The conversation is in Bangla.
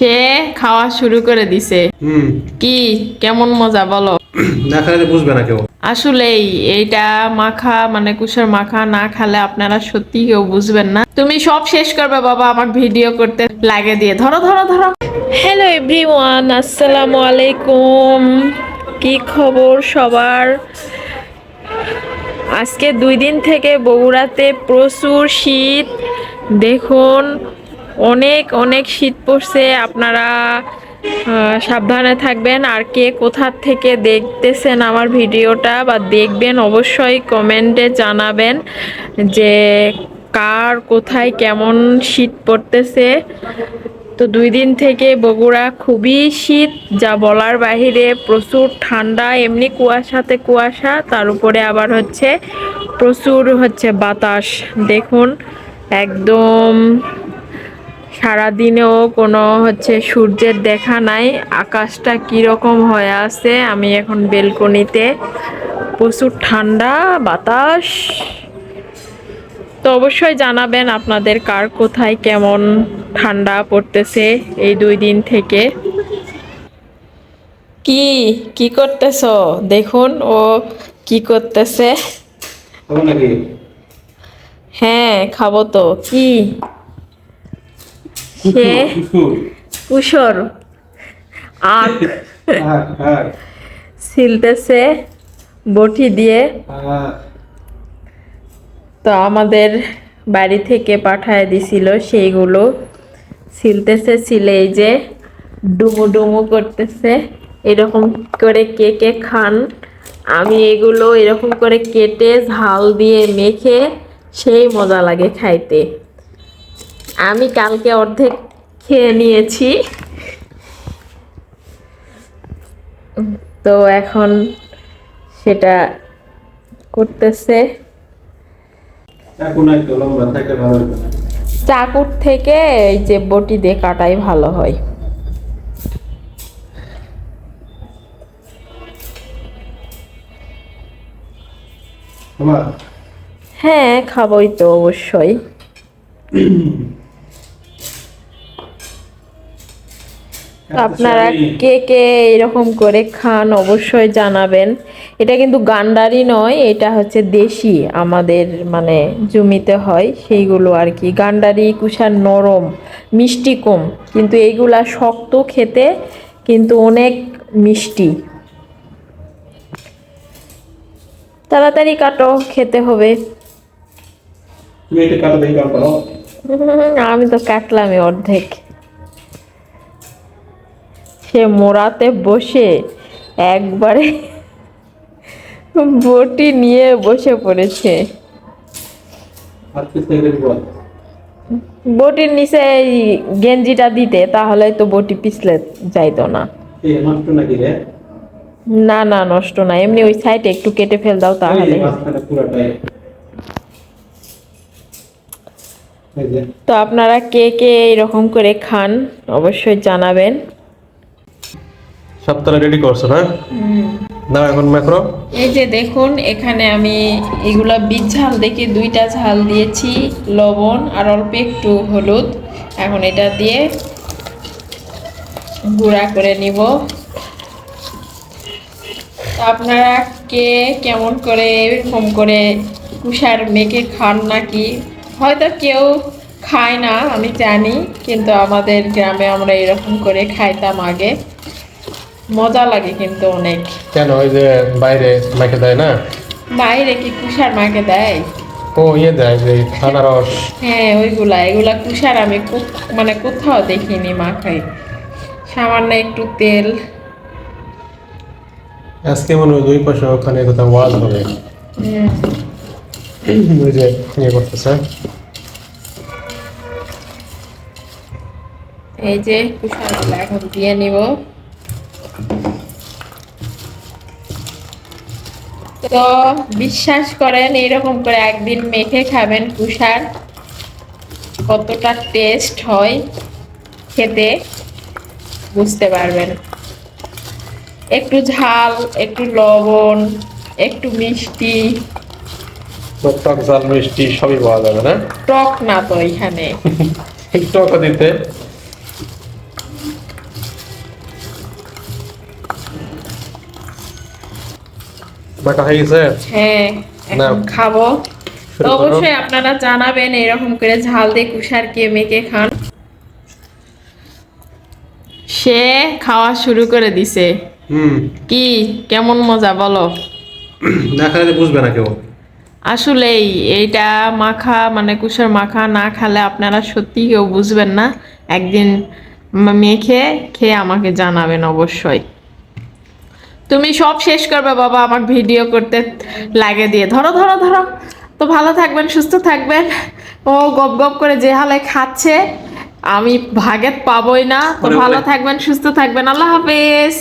সে খাওয়া শুরু করে দিছে। হুম। কি? কেমন মজা বলো? না খেলে বুঝবে না কেউ। আসলেই এইটা মাখা মানে কুসের মাখা না খেলে আপনারা সত্যি কেউ বুঝবেন না। তুমি সব শেষ করবে বাবা আমার ভিডিও করতে লাগে দিয়ে। ধরো ধরো ধরো। হ্যালো এভরিওয়ান আসসালামু আলাইকুম। কি খবর সবার? আজকে দুই দিন থেকে বগুড়াতে প্রচুর শীত। দেখুন অনেক অনেক শীত পড়ছে, আপনারা সাবধানে থাকবেন। আর কে কোথার থেকে দেখতেছেন আমার ভিডিওটা বা দেখবেন, অবশ্যই কমেন্টে জানাবেন যে কার কোথায় কেমন শীত পড়তেছে। তো দুই দিন থেকে বগুড়া খুবই শীত, যা বলার বাহিরে প্রচুর ঠান্ডা, এমনি কুয়াশাতে কুয়াশা, তার উপরে আবার হচ্ছে প্রচুর হচ্ছে বাতাস। দেখুন, একদম সারাদিনেও কোনো হচ্ছে সূর্যের দেখা নাই। আকাশটা কীরকম হয়ে আছে আমি এখন বেলকনিতে। প্রচুর ঠান্ডা বাতাস। তো অবশ্যই জানাবেন আপনাদের কার কোথায় কেমন ঠান্ডা পড়তেছে এই দুই দিন থেকে। কি কি করতেছ? দেখুন ও কি করতেছে। হ্যাঁ খাব তো। কি? সে কুসর। আখ হ্যাঁ বটি দিয়ে। তো আমাদের বাড়ি থেকে পাঠায় দিছিল সেইগুলো। ছিলতেছে ছিলে এই যে ডুমু ডুমু করতেছে। এরকম করে কে কে খান আমি এগুলো এরকম করে কেটে ঝাল দিয়ে মেখে সেই মজা লাগে খাইতে। আমি কালকে অর্ধেক খেয়ে নিয়েছি। তো এখন সেটা করতেছে। চাকুর থেকে এই যে বটি দিয়ে কাটাই ভালো হয়। হ্যাঁ খাবই তো অবশ্যই। আপনারা কে কে এরকম করে খান অবশ্যই জানাবেন। এটা কিন্তু গান্ডারি নয় এটা হচ্ছে দেশি আমাদের মানে জমিতে হয় সেইগুলো আর কি। গান্ডারি কুষার নরম মিষ্টি কম কিন্তু এইগুলা শক্ত খেতে কিন্তু অনেক মিষ্টি। তাড়াতাড়ি কাটো খেতে হবে। আমি তো কাটলামই অর্ধেক। সে মোড়াতে বসে একবারে বটি নিয়ে বসে পড়েছে। বটির নিচে এই গেঞ্জিটা দিতে তাহলে তো বটি পিছলে যাইতো না। না না নষ্ট না এমনি ওই সাইডে একটু কেটে ফেল দাও তাহলে। তো আপনারা কে কে এরকম করে খান অবশ্যই জানাবেন। সপ্তাহে রেডি করছ, না? না এখন ম্যাক্রো এই যে দেখুন, এখানে আমি এগুলা বীজ ঝাল দেখে, দুইটা ঝাল দিয়েছি, লবণ আর অল্প একটু হলুদ। এখন এটা দিয়ে গুঁড়া করে নিব। আপনারা কে কেমন করে, এরকম করে কুষার মেখে খান নাকি? হয়তো কেউ খায় না, আমি জানি, কিন্তু আমাদের গ্রামে আমরা এরকম করে খাইতাম আগে। মজা লাগে কিন্তু অনেক। কেন? ওই যে বাইরে মাইকে দেয় না? বাইরে কি কুষার মাকে দেয়? ও ইয়ে দেয় যে আনারস হ্যাঁ ওইগুলা এগুলা কুষার আমি মানে কোথাও দেখিনি মাখাই সামান্য একটু তেল। আজকে মনে হয় দুই পাশে ওখানে কোথাও ওয়াজ হবে ওই যে ইয়ে করতেছে। এই যে কুষারগুলো এখন দিয়ে নিব। তো বিশ্বাস করেন এরকম করে একদিন মেখে খাবেন কুষার। কতটা টেস্ট হয় খেতে বুঝতে পারবেন। একটু ঝাল একটু লবণ একটু মিষ্টি। টক ঝাল মিষ্টি সবই পাওয়া যাবে না? টক না তো এখানে। টক দিতে। হয়ে গেছে? হ্যাঁ এখন খাব। তো অবশ্যই আপনারা জানাবেন এরকম করে ঝাল দিয়ে কুষার কে মেখে খান। সে খাওয়া শুরু করে দিছে। হুম। কি? কেমন মজা বলো? না খেলে বুঝবে না কেউ। আসলেই এইটা মাখা মানে কুসার মাখা না খেলে আপনারা সত্যি কেউ বুঝবেন না। একদিন মেখে খেয়ে আমাকে জানাবেন অবশ্যই। তুমি সব শেষ করবে বাবা আমার ভিডিও করতে লাগে দিয়ে। ধরো ধরো ধরো। তো ভালো থাকবেন সুস্থ থাকবেন। ও গপ গপ করে যে হালে খাচ্ছে আমি ভাগেত পাবই না। তো। ভালো থাকবেন সুস্থ থাকবেন। আল্লাহ হাফেজ।